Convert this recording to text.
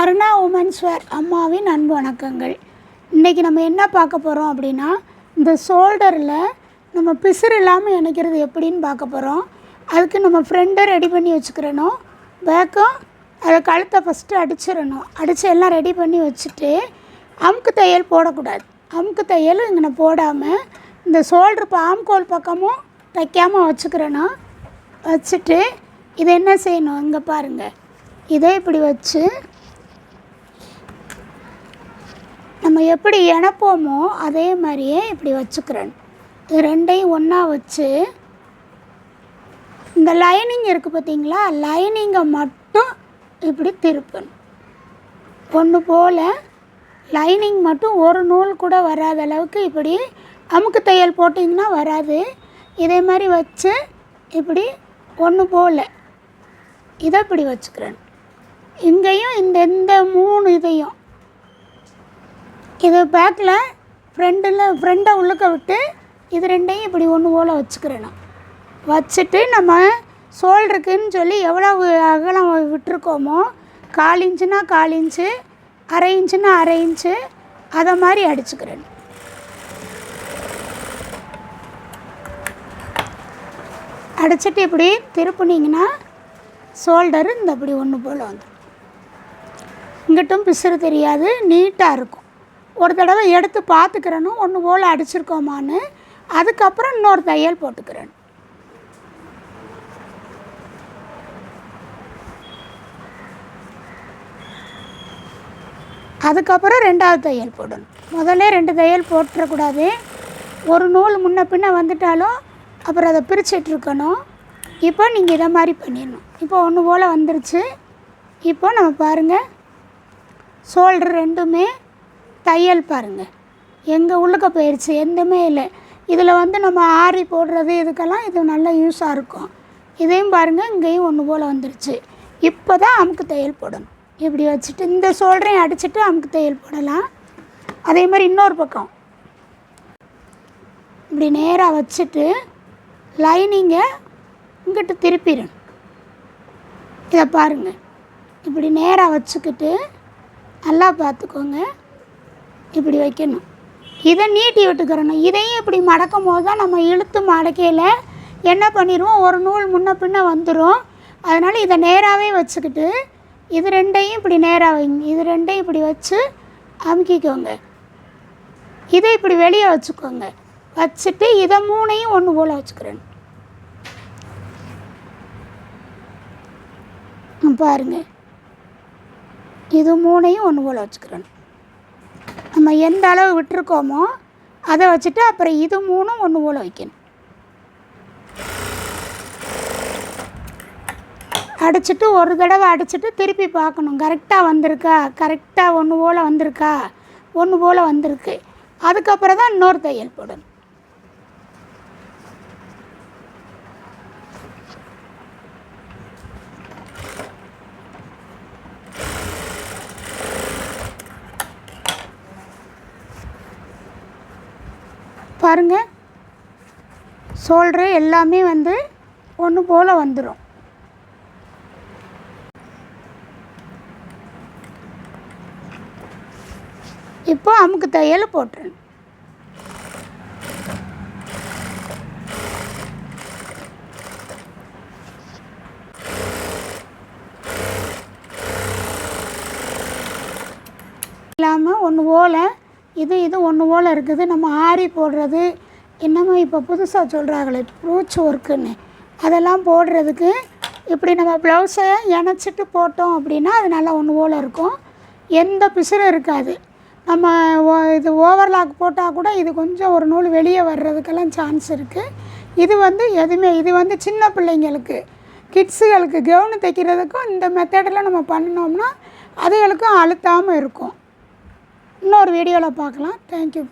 Aruna women's wear அம்மாவின் அன்பு வணக்கங்கள். இன்றைக்கி நம்ம என்ன பார்க்க போகிறோம் அப்படின்னா இந்த ஷோல்டரில் நம்ம பிசுறு இல்லாமல் இணைக்கிறது எப்படின்னு பார்க்க போகிறோம் அதுக்கு நம்ம ஃப்ரெண்டை ரெடி பண்ணி வச்சுக்கிறணும். பேக்கும் அதை கழுத்தை ஃபஸ்ட்டு அடிச்சிடணும். அடித்து எல்லாம் ரெடி பண்ணி வச்சுட்டு அமுக்கு தையல் போடக்கூடாது. அமுக்கு தையல் இங்கே போடாமல் இந்த ஷோல்டர் இப்போ ஆம்கோல் பக்கமும் தைக்காமல் வச்சுக்கிறணும் வச்சுட்டு இதை என்ன செய்யணும்? இங்கே பாருங்கள் இதை இப்படி வச்சு நம்ம எப்படி இணைப்போமோ அதே மாதிரியே இப்படி வச்சுக்கிறேன். இது ரெண்டையும் ஒன்றா வச்சு இந்த லைனிங் இருக்குது பார்த்தீங்களா லைனிங்கை மட்டும் இப்படி திருப்பணும். ஒன்று போல் லைனிங் மட்டும் ஒரு நூல் கூட வராத அளவுக்கு இப்படி அமுக்கு தையல் போட்டிங்கன்னா வராது. இதே மாதிரி வச்சு இப்படி ஒன்று போல் இதை இப்படி வச்சுக்கிறேன். இங்கேயும் இந்த இந்த மூணு இதையும் இது பேக்கில் ஃப்ரெண்டில் ஃப்ரெண்டை உள்ளுக்க விட்டு இது ரெண்டையும் இப்படி ஒன்று போல் வச்சுக்கிறேன் நான். வச்சுட்டு நம்ம ஷோல்டருக்குன்னு சொல்லி எவ்வளவு அகலம் விட்டுருக்கோமோ கால் இன்ச்சுனா கால் இன்ச்சு அரை இன்ச்சுனா அரை இன்ச்சு அதை மாதிரி அடிச்சுக்கிறேன். அடிச்சிட்டு இப்படி திருப்புனீங்கன்னா ஷோல்டரு இந்த இப்படி ஒன்று போல் வந்துடும். இங்கிட்டும் பிசுறு தெரியாது நீட்டாக இருக்கும். ஒரு தடவை எடுத்து பார்த்துக்கிறனும் ஒன்று போல் அடிச்சிருக்கோமான்னு அதுக்கப்புறம் இன்னொரு தையல் போட்டுக்கிறேன். அதுக்கப்புறம் ரெண்டாவது தையல் போடணும். முதல்ல ரெண்டு தையல் போட்டுறக்கூடாது. ஒரு நூல் முன்ன பின்ன வந்துட்டாலும் அப்புறம் அதை பிரிச்சிட்ருக்கணும். இப்போ நீங்கள் இதை மாதிரி பண்ணிடணும். இப்போ ஒன்று போல் வந்துருச்சு. இப்போ நம்ம பாருங்கள் ஷோல்டர் ரெண்டுமே தையல் பாருங்கள் எங்கே உள்ளுக்க போயிடுச்சு எந்தமே இல்லை. இதில் வந்து நம்ம ஆரி போடுறது இதுக்கெல்லாம் இது நல்ல யூஸாக இருக்கும். இதையும் பாருங்கள் இங்கேயும் ஒன்று போல் வந்துருச்சு. இப்போ தான் அமுக்கு தையல் போடணும். இப்படி வச்சுட்டு இந்த சோல்டரையும் அடிச்சுட்டு அமுக்கு தையல் போடலாம். அதே மாதிரி இன்னொரு பக்கம். இப்படி நேராக வச்சுட்டு லைனிங்கை இங்கிட்டு திருப்பிடணும். இதை பாருங்கள் இப்படி நேராக வச்சுக்கிட்டு நல்லா பார்த்துக்கோங்க. இப்படி வைக்கணும். இதை நீட்டி விட்டுக்கிறணும். இதையும் இப்படி மடக்கும் போது தான் நம்ம இழுத்து மடக்கையில் என்ன பண்ணிடுவோம் ஒரு நூல் முன்ன பின்ன வந்துடும் அதனால் இதை நேராகவே வச்சுக்கிட்டு இது ரெண்டையும் இப்படி நேராக வைங்க. இது ரெண்டையும் இப்படி வச்சு அமுக்கிக்கோங்க. இதை இப்படி வெளியே வச்சுக்கோங்க. வச்சுட்டு இதை மூணையும் ஒன்று போல் வச்சுக்கிறேன். பாருங்க. இது மூணையும் ஒன்று போல் வச்சுக்கிறேன். நம்ம எந்த அளவு விட்டுருக்கோமோ அதை வச்சுட்டு அப்புறம் இது மூணும் ஒன்று போல் வைக்கணும். அடிச்சுட்டு ஒரு தடவை அடிச்சுட்டு திருப்பி பார்க்கணும். கரெக்டாக வந்திருக்கா? கரெக்டாக ஒன்று போல் வந்திருக்கா? ஒன்று போல் வந்திருக்கு. அதுக்கப்புறம் தான் இன்னொரு தையல் போடணும். பாருங்கள் ஷோல்ட்ரு எல்லாமே வந்து ஒன்று போல் வந்துடும் இப்போ அமுக்கு தையல் போட்டுருங்க. இல்லாமல் ஒன்று போல் இது இது ஒன்று போல் இருக்குது. நம்ம ஆரி போடுறது என்னமோ இப்போ புதுசாக சொல்கிறாங்களே ப்ரூச் ஒர்க்குன்னு அதெல்லாம் போடுறதுக்கு இப்படி நம்ம ப்ளவுஸை இணைச்சிட்டு போட்டோம் அப்படின்னா அது நல்லா ஒன்று போல் இருக்கும். எந்த பிசுறும் இருக்காது. நம்ம ஓ- இது ஓவர்லாக் போட்டால் கூட இது கொஞ்சம் ஒரு நூல் வெளியே வர்றதுக்கெல்லாம் சான்ஸ் இருக்குது இது வந்து எதுவுமே இது வந்து சின்ன பிள்ளைங்களுக்கு கிட்ஸுகளுக்கு கவுனு தைக்கிறதுக்கும் இந்த மெத்தடில் நம்ம பண்ணினோம்னா அதுகளுக்கும் அழுத்தாமல் இருக்கும். இன்னொரு வீடியோவில் பார்க்கலாம். தேங்க்யூ